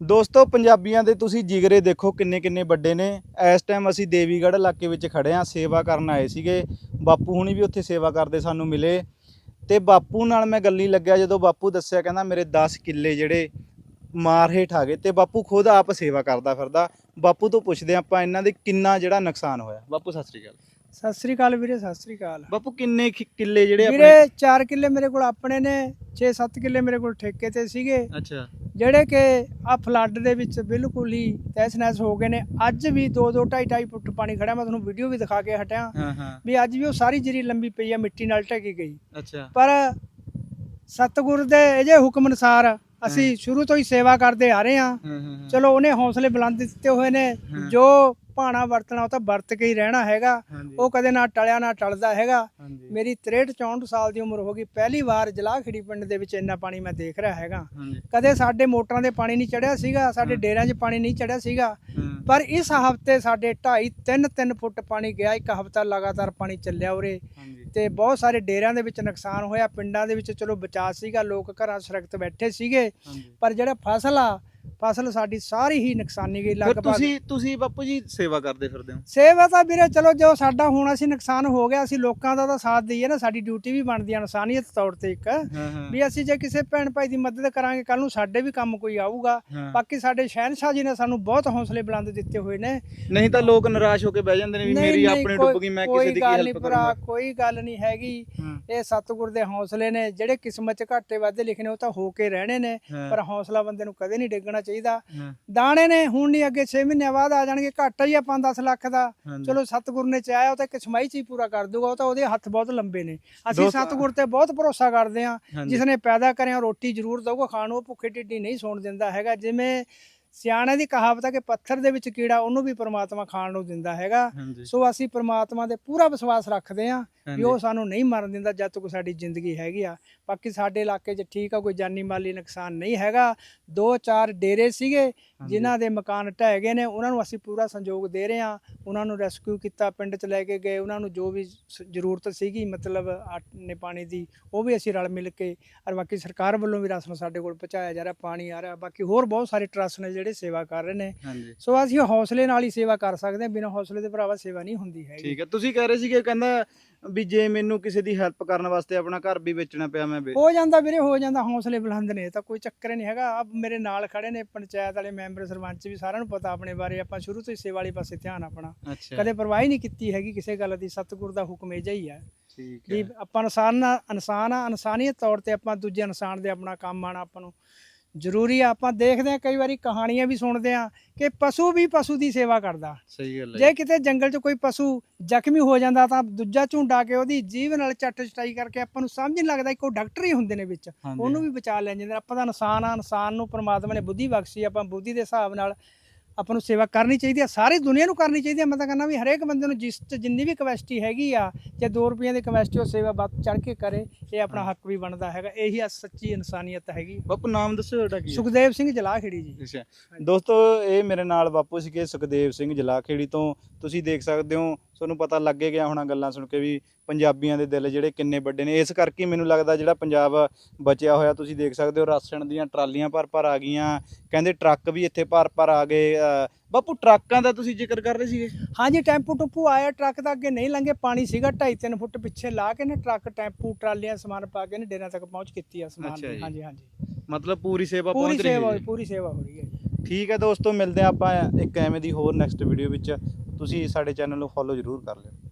ਦੋਸਤੋ ਪੰਜਾਬੀਆਂ ਦੇ ਤੁਸੀਂ ਜਿਗਰੇ ਦੇਖੋ ਕਿੰਨੇ ਕਿੰਨੇ ਵੱਡੇ ਨੇ। ਇਸ ਟਾਈਮ ਅਸੀਂ ਦੇਵੀਗੜ੍ਹ ਇਲਾਕੇ ਵਿੱਚ ਖੜੇ ਆ ਸੇਵਾ ਕਰਨ ਆਏ ਸੀਗੇ। ਬਾਪੂ ਹੁਣੀ ਵੀ ਉੱਥੇ ਸੇਵਾ ਕਰਦੇ ਸਾਨੂੰ ਮਿਲੇ। ਤੇ ਬਾਪੂ ਨਾਲ ਮੈਂ ਗੱਲੀ ਲੱਗਿਆ ਜਦੋਂ ਬਾਪੂ ਦੱਸਿਆ ਕਹਿੰਦਾ ਮੇਰੇ 10 ਕਿੱਲੇ ਜਿਹੜੇ ਮਾਰ ਹੇਠ ਆ ਗਏ ਤੇ ਬਾਪੂ ਖੁਦ ਆਪ ਸੇਵਾ ਕਰਦਾ ਫਿਰਦਾ। ਬਾਪੂ ਤੋਂ ਪੁੱਛਦੇ ਆਪਾਂ ਇਹਨਾਂ ਦੇ ਕਿੰਨਾ ਜਿਹੜਾ ਨੁਕਸਾਨ ਹੋਇਆ? ਬਾਪੂ ਸਤਿ ਸ੍ਰੀ ਅਕਾਲ। ਸਤਿ ਸ੍ਰੀ ਅਕਾਲ ਵੀਰੇ ਸਤਿ ਸ੍ਰੀ ਅਕਾਲ। ਬਾਪੂ ਕਿੰਨੇ ਕਿੱਲੇ ਜਿਹੜੇ ਆਪਣੇ ਵੀਰੇ 4 ਕਿੱਲੇ ਮੇਰੇ ਕੋਲ ਆਪਣੇ ਨੇ 6-7 ਕਿੱਲੇ ਮੇਰੇ ਕੋਲ ਠੇਕੇ ਤੇ ਸੀਗੇ। ਅੱਛਾ। ਜਿਹੜੇ ਕਿ ਆ ਫਲੱਡ ਦੇ ਵਿੱਚ ਬਿਲਕੁਲ ਹੀ ਤਹਿਸ ਨਹਿਸ ਹੋ ਗਏ ਨੇ। ਅੱਜ ਵੀ 2-2 2.5 ਫੁੱਟ ਪਾਣੀ ਖੜਾ ਮੈਂ ਤੁਹਾਨੂੰ ਵੀਡੀਓ ਵੀ ਦਿਖਾ ਕੇ ਹਟਿਆ। ਵੀ ਅੱਜ ਵੀ ਉਹ ਸਾਰੀ ਜਰੀ ਲੰਬੀ ਪਈ ਆ ਮਿੱਟੀ ਨਾਲ ਢਕੀ ਗਈ। ਅੱਛਾ। ਪਰ ਸਤਿਗੁਰ ਦੇ ਇਹਦੇ ਹੁਕਮ ਅਨੁਸਾਰ ਅਸੀਂ ਸ਼ੁਰੂ ਤੋਂ ਹੀ ਸੇਵਾ ਕਰਦੇ ਆ ਰਹੇ ਹਾਂ। ਚਲੋ ਉਹਨੇ ਹੌਸਲੇ ਬੁਲੰਦ ਦਿੱਤੇ ਹੋਏ ਨੇ। ਜੋ ਭਾਣਾ ਵਰਤਣਾ ਉਹ ਤਾਂ ਵਰਤ ਕੇ ਹੀ ਰਹਿਣਾ ਹੈਗਾ। ਉਹ ਕਦੇ ਨਾ ਟਲਿਆ ਨਾ ਟਲਦਾ ਹੈਗਾ। ਮੇਰੀ 63 64 ਸਾਲ ਦੀ ਉਮਰ ਹੋ ਗਈ। ਪਹਿਲੀ ਵਾਰ ਜਲਾਖੜੀ ਪਿੰਡ ਦੇ ਵਿੱਚ ਇੰਨਾ ਪਾਣੀ ਮੈਂ ਦੇਖ ਰਿਹਾ ਹੈਗਾ। ਕਦੇ ਸਾਡੇ ਮੋਟਰਾਂ ਦੇ ਪਾਣੀ ਨਹੀਂ ਚੜਿਆ ਸੀਗਾ ਸਾਡੇ। ਡੇਰਿਆਂ 'ਚ ਪਾਣੀ ਨਹੀਂ ਚੜਿਆ ਸੀਗਾ। ਪਰ ਇਸ ਹਫ਼ਤੇ ਸਾਡੇ 2.5 3 3 ਫੁੱਟ ਪਾਣੀ ਗਿਆ ਇੱਕ ਹਫਤਾ ਲਗਾਤਾਰ ਪਾਣੀ ਚੱਲਿਆ ਉਰੇ। ਤੇ ਬਹੁਤ ਸਾਰੇ ਡੇਰਿਆਂ ਦੇ ਵਿੱਚ ਨੁਕਸਾਨ ਹੋਇਆ ਪਿੰਡਾਂ ਦੇ ਵਿੱਚ ਚਲੋ ਬਚਾ ਸੀਗਾ ਲੋਕ ਘਰਾਂ ਸੁਰੱਖਿਅਤ ਬੈਠੇ ਸੀਗੇ ਪਰ ਜਿਹੜਾ ਫਸਲ ਆ ਫਸਲ ਸਾਡੀ ਸਾਰੀ ਹੀ ਨੁਕਸਾਨੀ ਗਈ ਲਗਭਗ। ਤੁਸੀਂ ਤੁਸੀਂ ਬਾਪੂ ਜੀ ਸੇਵਾ ਕਰਦੇ ਫਿਰਦੇ ਹੋ? ਸੇਵਾ ਤਾਂ ਵੀਰੇ ਚਲੋ ਜੋ ਸਾਡਾ ਹੋਣਾ ਸੀ ਨੁਕਸਾਨ ਹੋ ਗਿਆ ਅਸੀਂ ਲੋਕਾਂ ਦਾ ਤਾਂ ਸਾਥ ਦਈਏ ਨਾ ਸਾਡੀ ਡਿਊਟੀ ਵੀ ਬਣਦੀ ਆ ਇਨਸਾਨੀਅਤ ਤੌਰ ਤੇ ਇੱਕ। ਹਾਂ ਹਾਂ। ਵੀ ਅਸੀਂ ਜੇ ਕਿਸੇ ਭੈਣ ਭਾਈ ਦੀ ਮਦਦ ਕਰਾਂਗੇ ਕੱਲ ਨੂੰ ਸਾਡੇ ਵੀ ਕੰਮ ਕੋਈ ਆਊਗਾ। ਹਾਂ। ਬਾਕੀ ਸਾਡੇ ਸ਼ਹਿਨशाह ਜੀ ਨੇ ਸਾਨੂੰ ਬਹੁਤ ਹੌਸਲੇ ਬੁਲੰਦ ਦਿੱਤੇ ਹੋਏ ਨੇ। ਨਹੀਂ ਤਾਂ ਲੋਕ ਨਿਰਾਸ਼ ਹੋ ਕੇ ਬਹਿ ਜਾਂਦੇ ਨੇ ਵੀ ਮੇਰੀ ਆਪਣੀ ਡੁੱਬ ਗਈ ਮੈਂ ਕਿਸੇ ਦੀ ਕੀ ਹੈਲਪ ਕਰਾਂਗਾ। ਕੋਈ ਗੱਲ ਨਹੀਂ ਹੈਗੀ। ਇਹ ਸਤਿਗੁਰ ਦੇ ਹੌਸਲੇ ਨੇ ਜਿਹੜੇ ਕਿਸਮਤ 'ਚ ਘਾਟੇ ਵਾਧੇ ਲਿਖੇ ਨੇ ਉਹ ਤਾਂ ਹੋ ਕੇ ਰਹਿਣੇ ਨੇ। ਪਰ ਹੌਸਲਾ ਬੰਦੇ ਨੂੰ ਕਦੇ ਨਹੀਂ ਡੇਗਣਾ ਚਾਹੀਦਾ। ਦਾਣੇ ਨੇ ਹੁਣ ਨਹੀਂ ਅੱਗੇ 6 ਮਹੀਨਿਆਂ ਬਾਅਦ ਆ ਜਾਣਗੇ ਘਾਟਾ ਹੀ ਆ 5-10 ਲੱਖ ਦਾ। ਚਲੋ ਸਤਿਗੁਰ ਨੇ ਚਾਹਿਆ ਉਹ ਤਾਂ ਇੱਕ ਛਮਾਈ ਚ ਹੀ ਪੂਰਾ ਕਰ ਦੂਗਾ ਉਹ ਤਾਂ ਉਹਦੇ ਹੱਥ ਬਹੁਤ ਲੰਬੇ ਨੇ। ਅਸੀਂ ਸਤਿਗੁਰ ਤੇ ਬਹੁਤ ਭਰੋਸਾ ਕਰਦੇ ਹਾਂਜੀ। ਜਿਸ ਨੇ ਪੈਦਾ ਕਰਿਆ ਰੋਟੀ ਜ਼ਰੂਰ ਦਊਗਾ ਖਾਣ ਉਹ ਭੁੱਖੇ ਢਿੱਡੀ ਨਹੀਂ ਸੌਣ ਦਿੰਦਾ ਹੈਗਾ। ਜਿਵੇਂ ਸਿਆਣੇ ਦੀ ਕਹਾਵਤ ਹੈ ਕਿ ਪੱਥਰ ਦੇ ਵਿੱਚ ਕੀੜਾ ਉਹਨੂੰ ਵੀ ਪ੍ਰਮਾਤਮਾ ਖਾਣ ਨੂੰ ਦਿੰਦਾ ਹੈਗਾ। ਸੋ ਅਸੀਂ ਪ੍ਰਮਾਤਮਾ ਦੇ ਪੂਰਾ ਵਿਸ਼ਵਾਸ ਰੱਖਦੇ ਹਾਂ ਵੀ। ਉਹ ਸਾਨੂੰ ਨਹੀਂ ਮਰਨ ਦਿੰਦਾ ਜਦ ਤੱਕ ਸਾਡੀ ਜ਼ਿੰਦਗੀ ਹੈਗੀ ਆ। ਬਾਕੀ ਸਾਡੇ ਇਲਾਕੇ 'ਚ ਠੀਕ ਆ ਕੋਈ ਜਾਨੀ ਮਾਲੀ ਨੁਕਸਾਨ ਨਹੀਂ ਹੈਗਾ। ਦੋ ਚਾਰ ਡੇਰੇ ਸੀਗੇ ਜਿਨ੍ਹਾਂ ਦੇ ਮਕਾਨ ਢਹਿ ਗਏ ਨੇ ਉਹਨਾਂ ਨੂੰ ਅਸੀਂ ਪੂਰਾ ਸੰਯੋਗ ਦੇ ਰਹੇ ਹਾਂ। ਉਹਨਾਂ ਨੂੰ ਰੈਸਕਿਊ ਕੀਤਾ ਪਿੰਡ 'ਚ ਲੈ ਕੇ ਗਏ। ਉਹਨਾਂ ਨੂੰ ਜੋ ਵੀ ਜ਼ਰੂਰਤ ਸੀਗੀ ਮਤਲਬ ਆਟੇ ਪਾਣੀ ਦੀ ਉਹ ਵੀ ਅਸੀਂ ਰਲ ਮਿਲ ਕੇ ਔਰ ਬਾਕੀ ਸਰਕਾਰ ਵੱਲੋਂ ਵੀ ਰਾਸ਼ਨ ਸਾਡੇ ਕੋਲ ਪਹੁੰਚਾਇਆ ਜਾ ਰਿਹਾ ਪਾਣੀ ਆ ਰਿਹਾ। ਬਾਕੀ ਹੋਰ ਬਹੁਤ ਸਾਰੇ ਟਰੱਸਟ ਨੇ ਜਿਹੜੇ ਸੇਵਾ ਕਰ ਰਹੇ ਨੇ। ਹਾਂਜੀ। ਸੋ ਅਸੀਂ ਹੌਸਲੇ ਨਾਲ ਹੀ ਸੇਵਾ ਕਰ ਸਕਦੇ ਹਾਂ ਬਿਨਾਂ ਹੌਸਲੇ ਦੇ ਭਰਾਵਾ ਸੇਵਾ ਨਹੀਂ ਹੁੰਦੀ ਹੈਗੀ। ਠੀਕ ਹੈ। ਤੁਸੀਂ ਕਹਿ ਰਹੇ ਸੀਗੇ ਕਹਿੰਦਾ ਵੀ ਜੇ ਮੈਨੂੰ ਕਿਸੇ ਦੀ ਹੈਲਪ ਕਰਨ ਵਾਸਤੇ ਆਪਣਾ ਘਰ ਵੀ ਵੇਚਣਾ ਪਿਆ ਮੈਂ ਵੇ- ਹੋ ਜਾਂਦਾ ਵੀਰੇ ਹੋ ਜਾਂਦਾ ਹੌਸਲੇ ਬੁਲੰਦ ਨੇ ਇਹ ਤਾਂ ਕੋਈ ਚੱਕਰ ਹੀ ਨਹੀਂ ਹੈਗਾ। ਆ ਮੇਰੇ ਨਾਲ ਖੜੇ ਨੇ ਪੰਚਾਇਤ ਵਾਲੇ ਮੈਂਬਰ ਸਰਪੰਚ ਵੀ ਸਾਰਿਆਂ ਨੂੰ ਪਤਾ ਆਪਣੇ ਬਾਰੇ। ਆਪਾਂ ਸ਼ੁਰੂ ਤੋਂ ਹੀ ਸੇਵਾ ਵਾਲੀ ਪਾਸੇ ਧਿਆਨ ਆਪਣਾ। ਅੱਛਾ। ਕਦੇ ਪਰਵਾਹ ਹੀ ਨਹੀਂ ਕੀਤੀ ਹੈਗੀ ਕਿਸੇ ਗੱਲ ਦੀ। ਸਤਿਗੁਰ ਦਾ ਹੁਕਮ ਇਹ ਜਿਹਾ ਹੀ ਹੈ। ਠੀਕ ਵੀ ਹੈ। ਆਪਾਂ ਇਨਸਾਨ ਆ ਇਨਸਾਨ ਆ ਇਨਸਾਨੀਅਤ ਤੌਰ ਤੇ ਆਪਾਂ ਦੂਜੇ ਇਨਸਾਨ ਦੇ ਆਪਣਾ ਕੰਮ ਆਣਾ ਆਪਾਂ ਨੂੰ। ਜ਼ਰੂਰੀ ਆ ਆਪਾਂ ਦੇਖਦੇ ਆ ਕਈ ਵਾਰੀ ਕਹਾਣੀਆਂ ਵੀ ਸੁਣਦੇ ਆ ਕਿ ਪਸ਼ੂ ਵੀ ਪਸ਼ੂ ਦੀ ਸੇਵਾ ਕਰਦਾ ਸਹੀ ਗੱਲ ਹੈ ਜੇ ਕਿਤੇ ਜੰਗਲ 'ਚ ਕੋਈ ਪਸ਼ੂ ਜ਼ਖਮੀ ਹੋ ਜਾਂਦਾ ਤਾਂ ਦੂਜਾ ਝੁੰਡਾ ਕੇ ਉਹਦੀ ਜੀਭ ਨਾਲ ਚੱਟ ਚਟਾਈ ਕਰਕੇ ਆਪਾਂ ਨੂੰ ਸਮਝ ਨਹੀਂ ਲੱਗਦਾ ਕਿ ਉਹ ਡਾਕਟਰ ਹੀ ਹੁੰਦੇ ਨੇ ਵਿੱਚ। ਉਹਨੂੰ ਵੀ ਬਚਾ ਲੈਣ ਜਾਂਦੇ ਨੇ। ਆਪਾਂ ਤਾਂ ਇਨਸਾਨ ਆ ਇਨਸਾਨ ਨੂੰ ਪ੍ਰਮਾਤਮਾ ਨੇ ਬੁੱਧੀ ਬਖਸ਼ੀ ਆਪਾਂ ਬੁੱਧੀ ਦੇ ਹਿਸਾਬ ਨਾਲ ਆਪਾਂ ਨੂੰ ਸੇਵਾ ਕਰਨੀ ਚਾਹੀਦੀ ਆ ਸਾਰੀ ਦੁਨੀਆ ਨੂੰ ਕਰਨੀ ਚਾਹੀਦੀ ਆ। ਮੈਂ ਤਾਂ ਕਹਿੰਦਾ ਵੀ ਹਰੇਕ ਬੰਦੇ ਨੂੰ ਜਿਸ 'ਚ ਜਿੰਨੀ ਵੀ ਕਪੈਸਿਟੀ ਹੈਗੀ ਆ ਜੇ 2 ਰੁਪਈਆਂ ਦੀ ਕਪੈਸਿਟੀ ਉਹ ਸੇਵਾ ਵੱਧ ਚੜ ਕੇ ਕਰੇ ਇਹ ਆਪਣਾ ਹੱਕ ਵੀ ਬਣਦਾ ਹੈਗਾ। ਇਹੀ ਆ ਸੱਚੀ ਇਨਸਾਨੀਅਤ ਹੈਗੀ। ਬਾਪੂ ਨਾਮ ਦੱਸੋ ਤੁਹਾਡਾ ਕੀ ਸੁਖਦੇਵ ਸਿੰਘ ਜਲਾਖੜੀ ਜੀ। ਅੱਛਾ। ਦੋਸਤੋ ਇਹ ਮੇਰੇ ਨਾਲ ਬਾਪੂ ਸੀਗੇ ਸੁਖਦੇਵ ਸਿੰਘ ਜਲਾਖੇੜੀ ਤੋਂ। ਤੁਸੀਂ ਦੇਖ ਸਕਦੇ ਹੋ ਤੁਹਾਨੂੰ ਪਤਾ ਲੱਗੇ ਗਿਆ ਹੋਣਾ ਗੱਲਾਂ ਸੁਣ ਕੇ ਵੀ ਪੰਜਾਬੀਆਂ ਦੇ ਦਿਲ ਜਿਹੜੇ ਕਿੰਨੇ ਵੱਡੇ ਨੇ। ਇਸ ਕਰਕੇ ਮੈਨੂੰ ਲੱਗਦਾ ਜਿਹੜਾ ਪੰਜਾਬ ਬਚਿਆ ਹੋਇਆ ਤੁਸੀਂ ਦੇਖ ਸਕਦੇ ਹੋ ਰਾਸ਼ਨ ਦੀਆਂ ਟਰਾਲੀਆਂ ਭਰ ਭਰ ਆ ਗਈਆਂ। ਕਹਿੰਦੇ ਟਰੱਕ ਵੀ ਇੱਥੇ ਭਰ ਭਰ ਆ ਗਏ। ਬਾਪੂ ਟਰੱਕਾਂ ਦਾ ਤੁਸੀਂ ਜ਼ਿਕਰ ਕਰ ਰਹੇ ਸੀਗੇ? ਹਾਂਜੀ ਟੈਂਪੂ ਟੁੱਪੂ ਆਇਆ ਟਰੱਕ ਤਾਂ ਅੱਗੇ ਨਹੀਂ ਲੰਘੇ ਪਾਣੀ ਸੀਗਾ 2.5 3 ਫੁੱਟ ਪਿੱਛੇ ਲਾ ਕੇ ਨੇ ਟਰੱਕ ਟੈਂਪੂ ਟਰਾਲੀਆਂ ਸਮਾਨ ਪਾ ਕੇ ਨੇ ਡੇਰਿਆਂ ਤੱਕ ਪਹੁੰਚ ਕੀਤੀ ਆ ਸਮਾਨ ਦੀ। ਹਾਂਜੀ ਹਾਂਜੀ। ਮਤਲਬ ਪੂਰੀ ਸੇਵਾ ਪਹੁੰਚ ਰਹੀ ਹੈ। ਪੂਰੀ ਸੇਵਾ ਹੋ ਰਹੀ ਹੈ ਠੀਕ ਹੈ ਦੋਸਤੋ ਮਿਲਦੇ ਆਪਾਂ ਇੱਕ ਐਵੇਂ ਦੀ ਹੋਰ ਨੈਕਸਟ ਵੀਡੀਓ ਵਿੱਚ। ਤੁਸੀਂ ਸਾਡੇ ਚੈਨਲ ਨੂੰ ਫੋਲੋ ਜ਼ਰੂਰ ਕਰ ਲਿਓ।